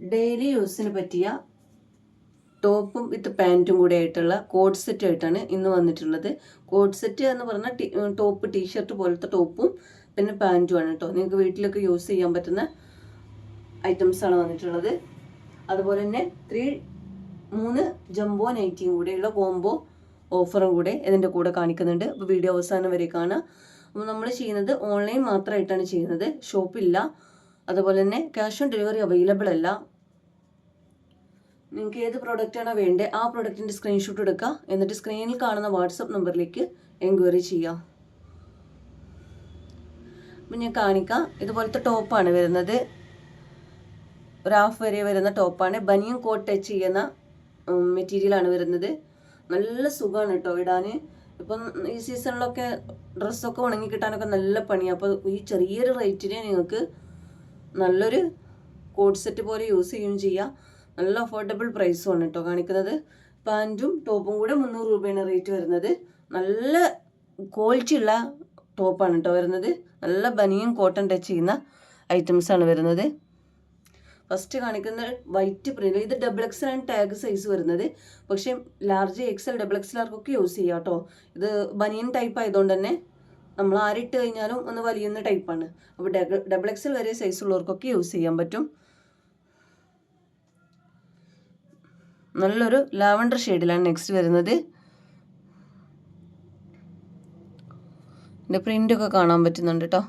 Daily യൂസിന് പറ്റിയ ടോപ്പും വിത്ത് പാന്റും കൂടെ ആയിട്ടുള്ള കോഡ് സെറ്റ് ആയിട്ടാണ് ഇന്ന് വന്നിട്ടുള്ളത്. കോഡ് സെറ്റ് എന്ന് പറഞ്ഞാൽ ടോപ്പ് ടീഷർട്ട് പോലത്തെ ടോപ്പും പിന്നെ പാന്റുമാണ് കേട്ടോ. നിങ്ങൾക്ക് വീട്ടിലൊക്കെ യൂസ് ചെയ്യാൻ പറ്റുന്ന ഐറ്റംസ് ആണ് വന്നിട്ടുള്ളത്. അതുപോലെ തന്നെ ത്രീ മൂന്ന് ജംബോ നൈറ്റിയും കൂടെയുള്ള കോംബോ ഓഫറും കൂടെ ഇതിന്റെ കൂടെ കാണിക്കുന്നുണ്ട്. അപ്പോൾ വീഡിയോ അവസാനം വരെ കാണാം. അപ്പോൾ നമ്മൾ ചെയ്യുന്നത് ഓൺലൈൻ മാത്രമായിട്ടാണ് ചെയ്യുന്നത്. ഷോപ്പില്ല. അതുപോലെ തന്നെ ക്യാഷ് ഓൺ ഡെലിവറി അവൈലബിൾ അല്ല. നിങ്ങൾക്ക് ഏത് പ്രോഡക്റ്റാണോ വേണ്ടത് ആ പ്രോഡക്റ്റിന്റെ സ്ക്രീൻഷോട്ട് എടുക്കുക എന്നിട്ട് സ്ക്രീനിൽ കാണുന്ന വാട്സപ്പ് നമ്പറിലേക്ക് എൻക്വയറി ചെയ്യാം അപ്പം ഞാൻ കാണിക്കാം. ഇതുപോലത്തെ ടോപ്പാണ് വരുന്നത്. ഒരു ഹാഫ് വരെ വരുന്ന ടോപ്പാണ് ബനിയൻ കോട്ട് ടച്ച് ചെയ്യുന്ന മെറ്റീരിയലാണ് വരുന്നത്. നല്ല സുഖമാണ് കേട്ടോ ഇടാൻ ഇപ്പം ഈ സീസണിലൊക്കെ ഡ്രസ്സൊക്കെ ഉണങ്ങി കിട്ടാനൊക്കെ നല്ല പണിയാണ് അപ്പോൾ ഈ ചെറിയൊരു റേറ്റിന് നിങ്ങൾക്ക് നല്ലൊരു കോഡ് സെറ്റ് പോലെ യൂസ് ചെയ്യുകയും ചെയ്യാം. നല്ല അഫോർഡബിൾ പ്രൈസും ആണ് കേട്ടോ കാണിക്കുന്നത്. പാന്റും ടോപ്പും കൂടെ മുന്നൂറ് രൂപയാണ് റേറ്റ് വരുന്നത്. നല്ല ക്വാളിറ്റി ഉള്ള ടോപ്പാണ് കേട്ടോ വരുന്നത്. നല്ല ബനിയും കോട്ടൺ ടച്ച് ചെയ്യുന്ന ഐറ്റംസ് ആണ് വരുന്നത്. ഫസ്റ്റ് കാണിക്കുന്ന വൈറ്റ് പ്രിന്റ് ഇത് ഡബിൾ എക്സ് ആണ് ടാഗ് സൈസ് വരുന്നത്. പക്ഷേ ലാർജ് എക്സൽ ഡബിൾ എക്സലാർക്കൊക്കെ യൂസ് ചെയ്യാം കേട്ടോ ഇത് ബനിയൻ ടൈപ്പ് ആയതുകൊണ്ട് തന്നെ നമ്മൾ ആരിട്ട് കഴിഞ്ഞാലും ഒന്ന് വലിയുന്ന ടൈപ്പാണ് അപ്പോൾ ഡബിൾ എക്സൽ വരെ സൈസ് ഉള്ളവർക്കൊക്കെ യൂസ് ചെയ്യാൻ പറ്റും. നല്ലൊരു ലാവണ്ടർ ഷെയ്ഡിലാണ് നെക്സ്റ്റ് വരുന്നത്. ഇതിന്റെ പ്രിന്റൊക്കെ കാണാൻ പറ്റുന്നുണ്ട് കേട്ടോ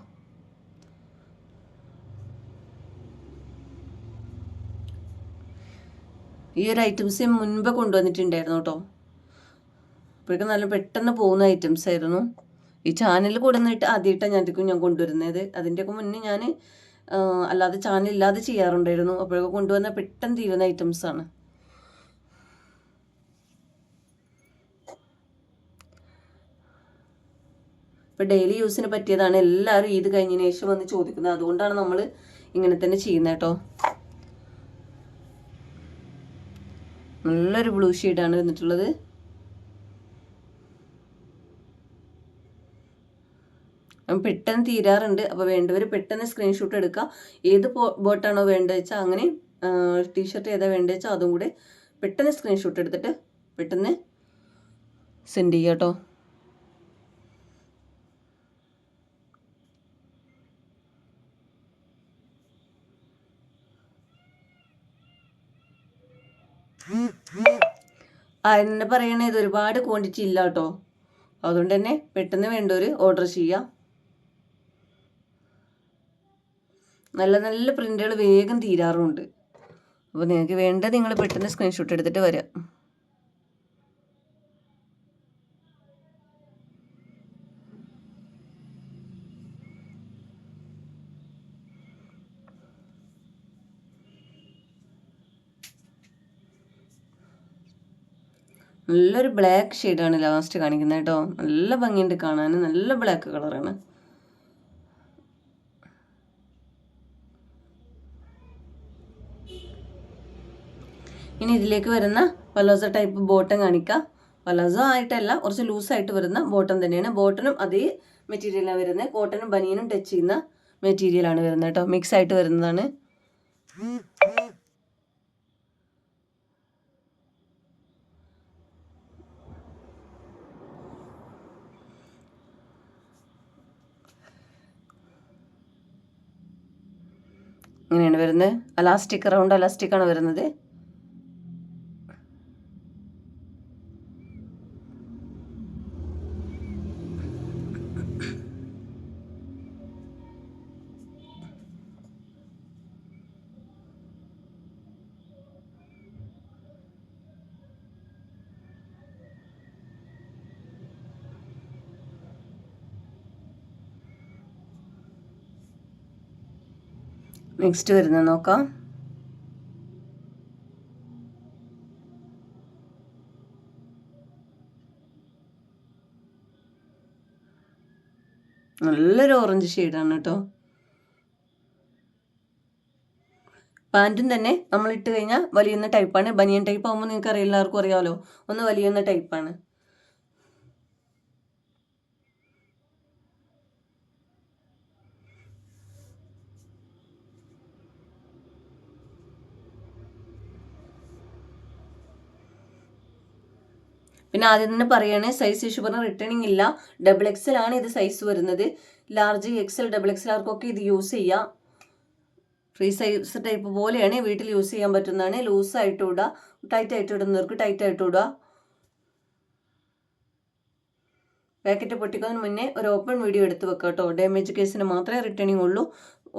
ഈ ഒരു ഐറ്റംസ് മുൻപ് കൊണ്ടുവന്നിട്ടുണ്ടായിരുന്നു കേട്ടോ അപ്പോഴേക്കും നല്ല പെട്ടെന്ന് പോകുന്ന ഐറ്റംസ് ആയിരുന്നു. ഈ ചാനൽ കൊടുന്നിട്ട് ആദ്യമായിട്ടാണ് ഞാനത്തേക്കും ഞാൻ കൊണ്ടുവരുന്നത്. അതിന്റെയൊക്കെ മുന്നേ ഞാൻ അല്ലാതെ ചാനൽ ഇല്ലാതെ ചെയ്യാറുണ്ടായിരുന്നു. അപ്പോഴൊക്കെ കൊണ്ടുവന്ന പെട്ടെന്ന് തീരുന്ന ഐറ്റംസ് ആണ്. ഇപ്പോൾ ഡെയിലി യൂസിന് പറ്റിയതാണ്. എല്ലാവരും ഈദ് കഴിഞ്ഞതിന് ശേഷം വന്ന് ചോദിക്കുന്നത്. അതുകൊണ്ടാണ് നമ്മൾ ഇങ്ങനെ തന്നെ ചെയ്യുന്നത് കേട്ടോ. നല്ലൊരു ബ്ലൂ ഷെയ്ഡാണ് വന്നിട്ടുള്ളത്. പെട്ടെന്ന് തീരാറുണ്ട്. അപ്പോൾ വേണ്ടവർ പെട്ടെന്ന് സ്ക്രീൻഷോട്ട് എടുക്കുക ഏത് ബോട്ടാണോ വേണ്ടത് വെച്ചാൽ അങ്ങനെ ടീഷർട്ട് ഏതാ വേണ്ടത് വെച്ചാൽ അതും കൂടെ പെട്ടെന്ന് സ്ക്രീൻഷോട്ട് എടുത്തിട്ട് പെട്ടെന്ന് സെൻഡ് ചെയ്യുക കേട്ടോ എന്നെ പറയണേ ഇത് ഒരുപാട് ക്വാണ്ടിറ്റി ഇല്ല കേട്ടോ അതുകൊണ്ട് തന്നെ പെട്ടെന്ന് വേണ്ടവർ ഓർഡർ ചെയ്യാം. നല്ല നല്ല പ്രിന്റുകൾ വേഗം തീരാറുമുണ്ട്. അപ്പോൾ നിങ്ങൾക്ക് വേണ്ടത് നിങ്ങൾ പെട്ടെന്ന് സ്ക്രീൻഷോട്ട് എടുത്തിട്ട് വരാം. നല്ലൊരു ബ്ലാക്ക് ഷെയ്ഡാണ് ലാസ്റ്റ് കാണിക്കുന്നത് കേട്ടോ. നല്ല ഭംഗിയുണ്ട് കാണാൻ. നല്ല ബ്ലാക്ക് കളറാണ് ഇനി ഇതിലേക്ക് വരുന്ന പലോസ ടൈപ്പ് ബോട്ടം കാണിക്കാം. പലോസോ ആയിട്ടല്ല കുറച്ച് ലൂസായിട്ട് വരുന്ന ബോട്ടം തന്നെയാണ്. ബോട്ടനും അതേ മെറ്റീരിയലാണ് വരുന്നത്. കോട്ടനും ബനിയനും ടച്ച് ചെയ്യുന്ന മെറ്റീരിയലാണ് വരുന്നത് കേട്ടോ മിക്സ് ആയിട്ട് വരുന്നതാണ്. ഇങ്ങനെയാണ് വരുന്നത്. അലാസ്റ്റിക് റൗണ്ട് അലാസ്റ്റിക് ആണ് വരുന്നത്. നെക്സ്റ്റ് വരുന്നത് നോക്കാം. നല്ലൊരു ഓറഞ്ച് ഷെയ്ഡാണ് കേട്ടോ. പാന്റും തന്നെ നമ്മൾ ഇട്ട് കഴിഞ്ഞാൽ വലിയുന്ന ടൈപ്പാണ് ബനിയൻ ടൈപ്പ് ആകുമ്പോൾ നിങ്ങൾക്ക് അറിയാം എല്ലാവർക്കും അറിയാമല്ലോ ഒന്ന് വലിയുന്ന ടൈപ്പാണ് പിന്നെ ആദ്യം തന്നെ പറയുകയാണ് സൈസ് ഇഷ്യൂ പറഞ്ഞാൽ റിട്ടേണിംഗ് ഇല്ല. ഡബിൾ എക്സൽ ആണ് ഇത് സൈസ് വരുന്നത്. ലാർജ് എക്സൽ ഡബിൾ എക്സൽ ആർക്കൊക്കെ ഇത് യൂസ് ചെയ്യാം. ഫ്രീ സൈസ് ടൈപ്പ് പോലെയാണ് വീട്ടിൽ യൂസ് ചെയ്യാൻ പറ്റുന്നതാണ്. ലൂസ് ആയിട്ട് ഇടുക ടൈറ്റ് ആയിട്ട് ഇടുന്നവർക്ക് ടൈറ്റ് ആയിട്ട് ഇടുക. പാക്കറ്റ് പൊട്ടിക്കുന്നതിന് മുന്നേ ഒരു ഓപ്പൺ വീഡിയോ എടുത്ത് വെക്കാം കേട്ടോ. ഡാമേജ് കേസിന് മാത്രമേ റിട്ടേണിംഗ് ഉള്ളൂ.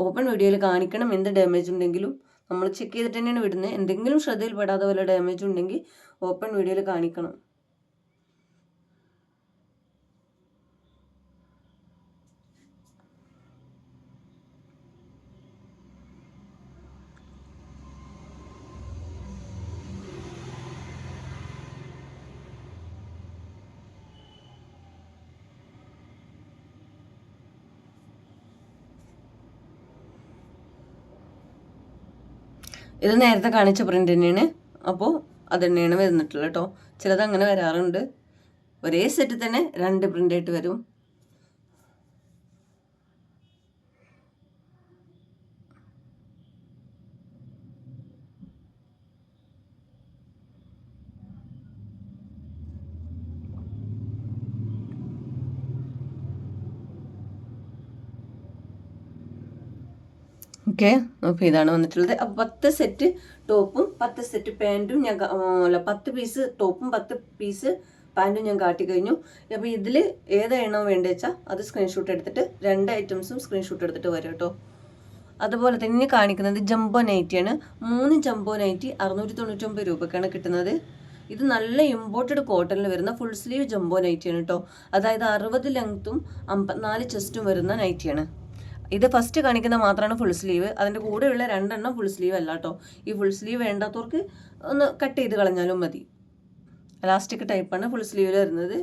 ഓപ്പൺ വീഡിയോയിൽ കാണിക്കണം എന്ത് ഡാമേജ് ഉണ്ടെങ്കിലും. നമ്മൾ ചെക്ക് ചെയ്തിട്ട് തന്നെയാണ് വിടുന്നത്. എന്തെങ്കിലും ശ്രദ്ധയിൽപ്പെടാതെ വല്ല ഡാമേജ് ഉണ്ടെങ്കിൽ ഓപ്പൺ വീഡിയോയിൽ കാണിക്കണം. ഇത് നേരത്തെ കാണിച്ച പ്രിന്റ് തന്നെയാണ്. അപ്പോൾ അത് തന്നെയാണ് വരുന്നിട്ടുള്ളത് കേട്ടോ. ചിലത് അങ്ങനെ വരാറുണ്ട്. ഒരേ സെറ്റ് തന്നെ രണ്ട് പ്രിന്റായിട്ട് വരും. ഓക്കെ. അപ്പോൾ ഇതാണ് വന്നിട്ടുള്ളത്. അപ്പോൾ പത്ത് സെറ്റ് ടോപ്പും പത്ത് സെറ്റ് പാന്റും ഞാൻ അല്ല പത്ത് പീസ് ടോപ്പും പത്ത് പീസ് പാന്റും ഞാൻ കാട്ടി കഴിഞ്ഞു. അപ്പോൾ ഇതിൽ ഏതാണോ വേണ്ടത് വെച്ചാൽ അത് സ്ക്രീൻഷോട്ട് എടുത്തിട്ട് രണ്ട് ഐറ്റംസും സ്ക്രീൻഷോട്ട് എടുത്തിട്ട് വരും കേട്ടോ. അതുപോലെ തന്നെ കാണിക്കുന്നത് ജംബോ നൈറ്റിയാണ് മൂന്ന് ജംബോ നൈറ്റി അറുന്നൂറ്റി തൊണ്ണൂറ്റൊമ്പത് രൂപയ്ക്കാണ് കിട്ടുന്നത്. ഇത് നല്ല ഇമ്പോർട്ടഡ് കോട്ടണിൽ വരുന്ന ഫുൾ സ്ലീവ് ജംബോ നൈറ്റിയാണ് കേട്ടോ. അതായത് അറുപത് ലെങ്ത്തും അമ്പത്തിനാല് ചെസ്റ്റും വരുന്ന നൈറ്റിയാണ് ഇത് ഫസ്റ്റ് കാണിക്കുന്ന മാത്രമാണ് ഫുൾ സ്ലീവ് അതിന്റെ കൂടെയുള്ള രണ്ടെണ്ണം ഫുൾ സ്ലീവ് അല്ല കേട്ടോ ഈ ഫുൾ സ്ലീവ് വേണ്ടാത്തവർക്ക് ഒന്ന് കട്ട് ചെയ്ത് കളഞ്ഞാലും മതി. എലാസ്റ്റിക് ടൈപ്പാണ് ഫുൾ സ്ലീവിൽ വരുന്നത്.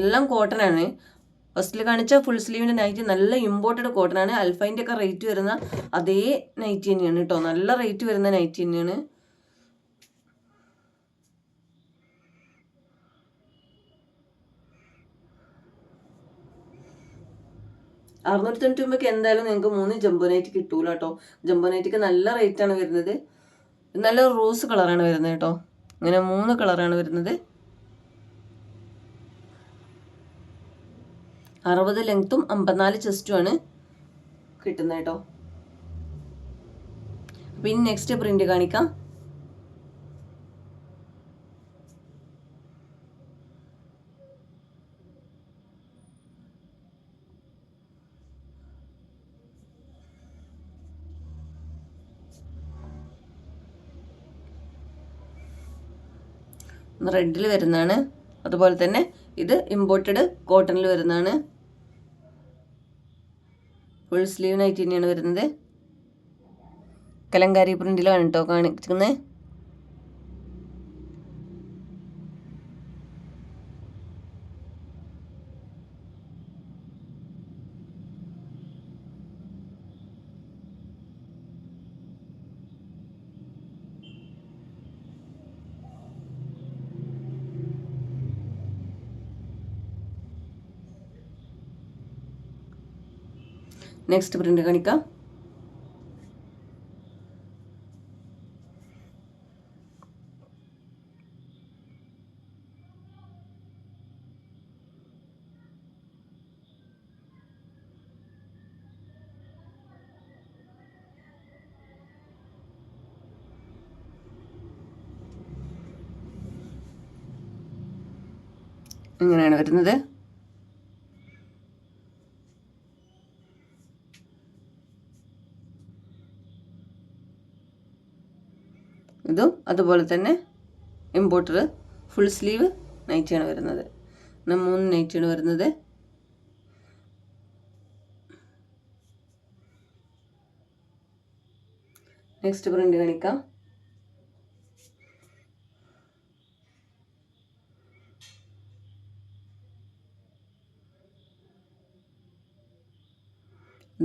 എല്ലാം കോട്ടൺ ആണ്. ഫസ്റ്റിൽ കാണിച്ച ഫുൾ സ്ലീവിന്റെ നൈറ്റി നല്ല ഇമ്പോർട്ടഡ് കോട്ടൺ ആണ്. അൽഫൈന്റെ ഒക്കെ റേറ്റ് വരുന്ന അതേ നൈറ്റി തന്നെയാണ് കേട്ടോ നല്ല റേറ്റ് വരുന്ന നൈറ്റി തന്നെയാണ്. അറുന്നൂറ്റി തൊണ്ണൂറ്റി ഒമ്പതൊക്കെ എന്തായാലും നിങ്ങൾക്ക് മൂന്ന് ജംബോ നൈറ്റ് കിട്ടൂല കേട്ടോ. ജംബോ നൈറ്റിക്ക് നല്ല റേറ്റ് ആണ് വരുന്നത്. നല്ല റോസ് കളറാണ് വരുന്നത് കേട്ടോ. ഇങ്ങനെ മൂന്ന് കളറാണ് വരുന്നത്. അറുപത് ലെങ്ത്തും അമ്പത്തിനാല് ചെസ്റ്റുമാണ് കിട്ടുന്നത് കേട്ടോ. പിന്നെ നെക്സ്റ്റ് പ്രിന്റ് കാണിക്കാം. റെഡിൽ വരുന്നതാണ്. അതുപോലെ തന്നെ ഇത് ഇമ്പോർട്ടഡ് കോട്ടണിൽ വരുന്നതാണ്. ഫുൾ സ്ലീവ് നൈറ്റ് തന്നെയാണ് വരുന്നത്. കലങ്കാരി പ്രിന്റിലാണ് കേട്ടോ കാണിക്കുന്നത്. നെക്സ്റ്റ് പ്രിന്റ് കാണിക്കാം. ഇങ്ങനെയാണ് വരുന്നത്. ഇതും അതുപോലെ തന്നെ ഇമ്പോർട്ടർ ഫുൾ സ്ലീവ് നൈറ്റിയാണ് വരുന്നത്. പിന്നെ മൂന്ന് നൈറ്റിയാണ് വരുന്നത്. നെക്സ്റ്റ് പ്രിന്റ് കാണിക്കാം.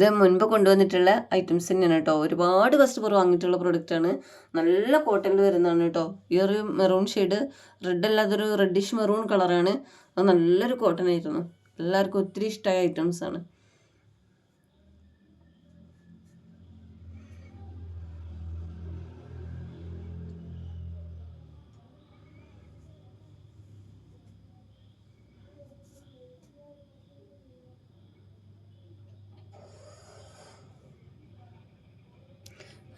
ഇത് മുൻപ് കൊണ്ടുവന്നിട്ടുള്ള ഐറ്റംസ് തന്നെയാണ് കേട്ടോ. ഒരുപാട് കസ്റ്റമർ വാങ്ങിയിട്ടുള്ള പ്രൊഡക്റ്റാണ് ആണ്. നല്ല കോട്ടണിൽ വരുന്നതാണ് കേട്ടോ. ഈ ഒരു മെറൂൺ ഷെയ്ഡ് റെഡ് അല്ലാതൊരു റെഡിഷ് മെറൂൺ കളറാണ് അത് നല്ലൊരു കോട്ടൺ ആയിരുന്നു. എല്ലാവർക്കും ഒത്തിരി ഇഷ്ടമായ ഐറ്റംസ്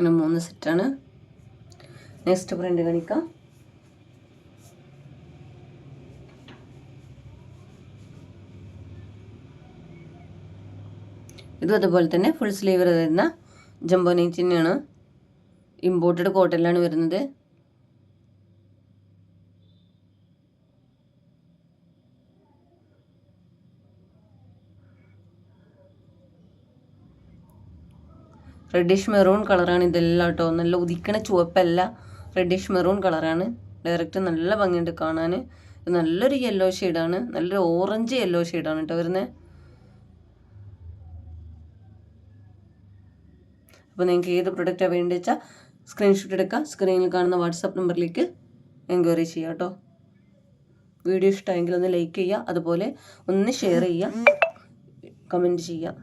അങ്ങനെ മൂന്ന് സെറ്റാണ് നെക്സ്റ്റ് പ്രിന്റ് കാണിക്കാം. ഇതും അതുപോലെ തന്നെ ഫുൾ സ്ലീവ് വരുന്ന ജംബോ നൈറ്റ് തന്നെയാണ്. ഇമ്പോർട്ടഡ് കോട്ടനിലാണ് വരുന്നത്. റെഡിഷ് മെറൂൺ കളറാണ് ഇതെല്ലാം കേട്ടോ നല്ല ഉദിക്കണ ചുവപ്പല്ല. റെഡിഷ് മെറൂൺ കളറാണ് ഡയറക്റ്റ് നല്ല ഭംഗിയുണ്ട് കാണാൻ നല്ലൊരു യെല്ലോ ഷെയ്ഡാണ് നല്ലൊരു ഓറഞ്ച് യെല്ലോ ഷെയ്ഡാണ് കേട്ടോ വരുന്നത് അപ്പോൾ നിങ്ങൾക്ക് ഏത് പ്രൊഡക്റ്റാണ് വേണ്ടത് വെച്ചാൽ സ്ക്രീൻഷോട്ട് എടുക്കുക സ്ക്രീനിൽ കാണുന്ന വാട്സാപ്പ് നമ്പറിലേക്ക് എൻക്വയറി ചെയ്യുക കേട്ടോ വീഡിയോ ഇഷ്ടമായെങ്കിൽ ഒന്ന് ലൈക്ക് ചെയ്യുക അതുപോലെ ഒന്ന് ഷെയർ ചെയ്യുക കമന്റ് ചെയ്യുക